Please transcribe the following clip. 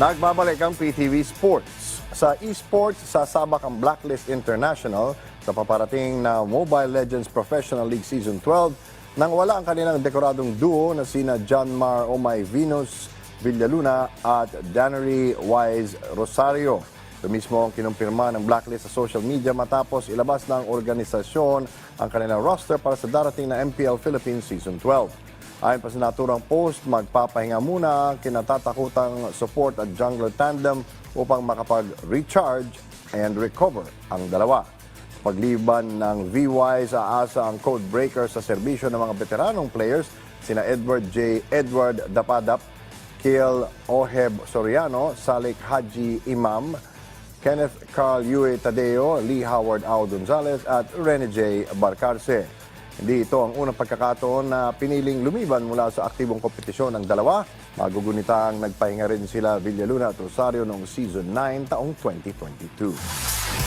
Nagbabalik ang PTV Sports. Sa esports, sasabak ang Blacklist International sa paparating na Mobile Legends Professional League Season 12 nang wala ang kanilang dekoradong duo na sina John Mar Omay Venus Villaluna at Danery Wise Rosario. Ito mismo ang kinumpirma ng Blacklist sa social media matapos ilabas ng organisasyon ang kanilang roster para sa darating na MPL Philippines Season 12. Ayon pa sa naturang post, magpapahinga muna ang kinatatakutang support at jungler tandem upang makapag-recharge and recover ang dalawa. Pagliban ng VY sa asa ang code breaker sa serbisyo ng mga veteranong players, sina Edward J. Edward Dapadap, Kiel Oheb Soriano, Salik Haji Imam, Kenneth Carl Yue Tadeo, Lee Howard Ao Gonzalez at Rene J. Barcarce. Hindi ito ang unang pagkakataon na piniling lumiban mula sa aktibong kompetisyon ng dalawa. Magugunitang nagpahinga rin sila Villaluna at Rosario noong Season 9 taong 2022.